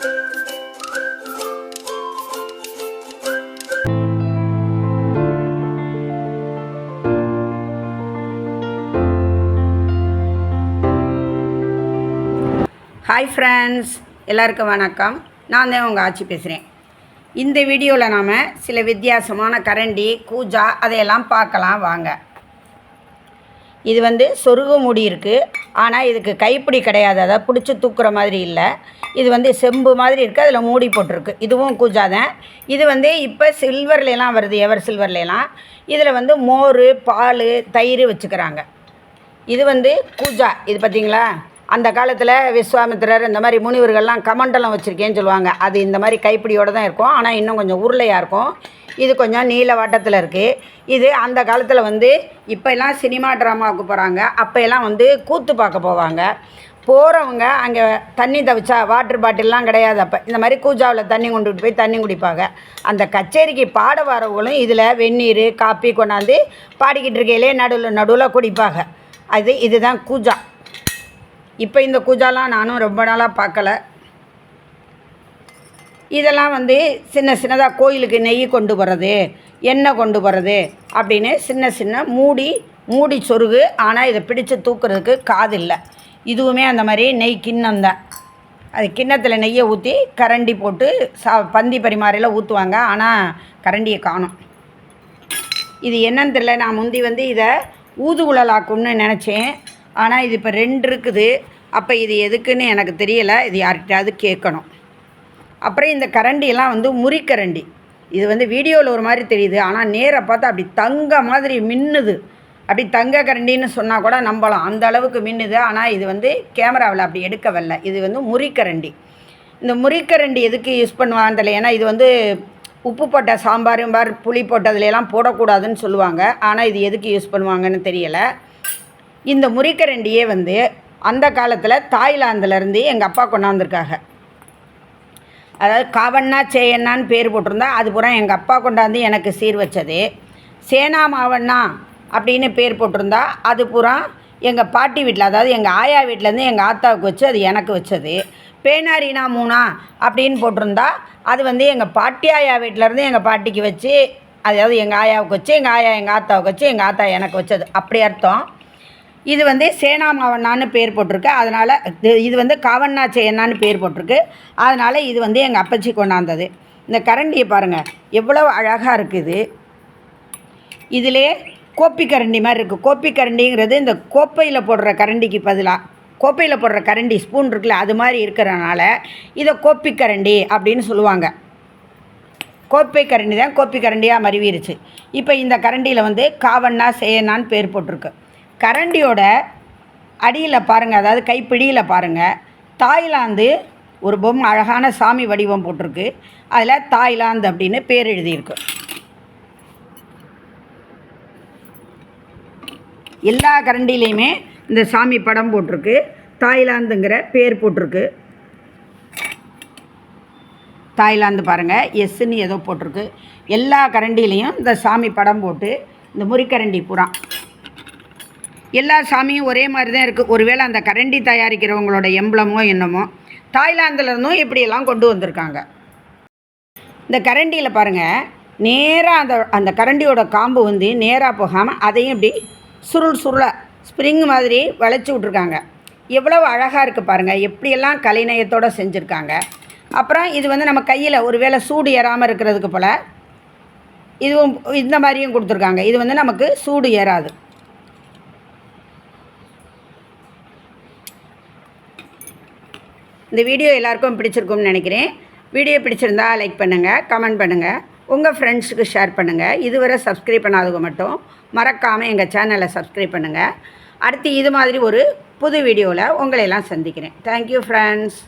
Hi friends எல்லாருக்கும் வணக்கம். நான் தான் உங்கள் ஆட்சி பேசுகிறேன் இந்த வீடியோவில் நாம் சில வித்தியாசமான கரண்டி கூஜா அதையெல்லாம் பார்க்கலாம் வாங்க. இது வந்து சொருகு முடி இருக்குது ஆனால் இதுக்கு கைப்பிடி கிடையாது. அதை பிடிச்சி தூக்குற மாதிரி இல்லை. இது வந்து செம்பு மாதிரி இருக்குது அதில் மூடி போட்டிருக்கு. இதுவும் கூஜா தான் இது வந்து இப்போ சில்வர்லாம் வருது. எவர் சில்வர்லாம் இதில் வந்து மோர் பால் தயிர் வச்சுக்கிறாங்க. இது வந்து கூஜா. இது பார்த்தீங்களா அந்த காலத்தில் விஸ்வாமித்திரர் இந்த மாதிரி முனிவர்கள்லாம் கமண்டலம் வச்சுருக்கேன்னு சொல்லுவாங்க. அது இந்த மாதிரி கைப்பிடியோடு தான் இருக்கும். ஆனால் இன்னும் கொஞ்சம் உருளையாக இருக்கும். இது கொஞ்சம் நீல வட்டத்தில் இருக்குது இது அந்த காலத்தில் வந்து இப்போல்லாம் சினிமா ட்ராமாவுக்கு போகிறாங்க அப்போல்லாம் வந்து கூத்து பார்க்க போவாங்க. போகிறவங்க அங்கே தண்ணி தவிச்சா வாட்டர் பாட்டில்லாம் கிடையாது அப்போ. இந்த மாதிரி கூஜாவில் தண்ணி கொண்டுட்டு போய் தண்ணி குடிப்பாங்க. அந்த கச்சேரிக்கு பாட வரவங்களும் இதில் வெந்நீர் காப்பி கொண்டாந்து பாடிக்கிட்டு இருக்கையிலே நடுவில் நடுவில் குடிப்பாங்க. அது இதுதான் கூஜா. இப்போ இந்த கூஜாலாம் நானும் ரொம்ப நாளாக பார்க்கல. இதெல்லாம் வந்து சின்ன சின்னதாக கோயிலுக்கு நெய் கொண்டு போகிறது எண்ணெய் கொண்டு போகிறது அப்படின்னு சின்ன சின்ன மூடி மூடி சொருகு ஆனால் இதை பிடிச்சு தூக்குறதுக்கு காது இல்லை. இதுவுமே அந்த மாதிரி நெய் கிண்ணம் தான். அது கிண்ணத்தில் நெய்யை ஊற்றி கரண்டி போட்டு சா பந்தி பரிமாறையில் ஊற்றுவாங்க ஆனால் கரண்டியை காணும். இது என்னன்னு தெரியல. நான் முந்தி வந்து இதை ஊதுகுழலாக்கும்னு நினச்சேன். ஆனால் இது இப்போ ரெண்டு இருக்குது. அப்போ இது எதுக்குன்னு எனக்கு தெரியலை. இது யார்கிட்டயாவது கேட்கணும். அப்புறம் இந்த கரண்டிலாம் வந்து முறிக்கரண்டி. இது வந்து வீடியோவில் ஒரு மாதிரி தெரியுது. ஆனால் நேராக பார்த்தா அப்படி தங்க மாதிரி மின்னுது. அப்படி தங்க கரண்டின்னு சொன்னால் கூட நம்பலாம். அந்த அளவுக்கு மின்னுது. ஆனால் இது வந்து கேமராவில் அப்படி எடுக்கவில்லை. இது வந்து முறிக்கரண்டி. இந்த முறிக்கரண்டி எதுக்கு யூஸ் பண்ணுவாங்க தெரியல. ஏன்னா இது வந்து உப்பு போட்ட சாம்பார் பார் புளி போட்டதுலாம் போடக்கூடாதுன்னு சொல்லுவாங்க. ஆனால் இது எதுக்கு யூஸ் பண்ணுவாங்கன்னு தெரியலை. இந்த முறிக்கரண்டியே வந்து அந்த காலத்தில் தாய்லாந்துலேருந்து எங்கள் அப்பா கொண்டாந்துருக்காங்க. அதாவது காவண்ணா சேயண்ணான்னு பேர் போட்டிருந்தா அது பூரா எங்கள் அப்பா கொண்டாந்து எனக்கு சீர் வச்சது. சேனா மாவண்ணா அப்படின்னு பேர் போட்டிருந்தா அது பூரா எங்கள் பாட்டி வீட்டில் அதாவது எங்கள் ஆயா வீட்டிலேருந்து எங்கள் ஆத்தாவுக்கு வச்சு அது எனக்கு வச்சது. பேனாரினா மூணா அப்படின்னு போட்டிருந்தா அது வந்து எங்கள் பாட்டி ஆயா வீட்டிலேருந்து எங்கள் பாட்டிக்கு வச்சு அதாவது எங்கள் ஆயாவுக்கு வச்சு எங்கள் ஆயா எங்கள் ஆத்தாவுக்கு வச்சு எங்கள் ஆத்தா எனக்கு வச்சது. அப்படி அர்த்தம். இது வந்து சேனாமாவண்ணான்னு பேர் போட்டிருக்கு. அதனால் இது- இது வந்து காவண்ணா சேயண்ணான்னு பேர் போட்டிருக்கு. அதனால் இது வந்து எங்கள் அப்பச்சி கொண்டாந்தது. இந்த கரண்டியை பாருங்கள் எவ்வளோ அழகாக இருக்குது. இதிலே கோப்பி கரண்டி மாதிரி இருக்குது கோப்பி கரண்டிங்கிறது இந்த கோப்பையில் போடுற கரண்டிக்கு பதிலாக கோப்பையில் போடுற கரண்டி ஸ்பூன் இருக்குல்ல அது மாதிரி இருக்கிறனால இதை கோப்பி கரண்டி அப்படின்னு சொல்லுவாங்க. கோப்பை கரண்டி தான் கோப்பி கரண்டியாக மருவிருச்சு. இப்போ இந்த கரண்டியில் வந்து காவண்ணா சேயண்ணான்னு பேர் போட்டிருக்கு. கரண்டியோட அடியில் பாருங்கள் அதாவது கைப்பிடியில் பாருங்கள் தாய்லாந்து ஒரு பொம்மை அழகான சாமி வடிவம் போட்டிருக்கு. அதில் தாய்லாந்து அப்படின்னு பேர் எழுதியிருக்கு. எல்லா கரண்டிலையுமே இந்த சாமி படம் போட்டிருக்கு. தாய்லாந்துங்கிற பேர் போட்டிருக்கு. தாய்லாந்து பாருங்கள் எஸ்ன்னு ஏதோ போட்டிருக்கு. எல்லா கரண்டிலையும் இந்த சாமி படம் போட்டு இந்த முறிக்கரண்டி பூரா. எல்லா சாமியும் ஒரே மாதிரி தான் இருக்குது ஒருவேளை அந்த கரண்டி தயாரிக்கிறவங்களோட எம்பளமோ என்னமோ தாய்லாந்துலேருந்தும் இப்படியெல்லாம் கொண்டு வந்திருக்காங்க. இந்த கரண்டியில் பாருங்கள் நேராக அந்த அந்த கரண்டியோட காம்பு வந்து நேராக போகாமல் அதையும் இப்படி சுருள் சுருளாக ஸ்ப்ரிங் மாதிரி வளைச்சி விட்ருக்காங்க எவ்வளவு அழகாக இருக்குது பாருங்கள் எப்படியெல்லாம் கலைநயத்தோடு செஞ்சுருக்காங்க. அப்புறம் இது வந்து நம்ம கையில் ஒரு வேளை சூடு ஏறாமல் இருக்கிறதுக்கு போல் இதுவும் இந்த மாதிரியும் கொடுத்துருக்காங்க. இது வந்து நமக்கு சூடு ஏறாது. இந்த வீடியோ எல்லாருக்கும் பிடிச்சிருக்கும்னு நினைக்கிறேன். வீடியோ பிடிச்சிருந்தா லைக் பண்ணுங்கள் கமெண்ட் பண்ணுங்கள் உங்கள் ஃப்ரெண்ட்ஸுக்கு ஷேர் பண்ணுங்கள் இதுவரை சப்ஸ்கிரைப் பண்ணாதவங்க மட்டும் மறக்காமல் எங்கள் சேனலை சப்ஸ்கிரைப் பண்ணுங்கள் அடுத்து இது மாதிரி ஒரு புது வீடியோவில் உங்களை எல்லாம் சந்திக்கிறேன். Thank you friends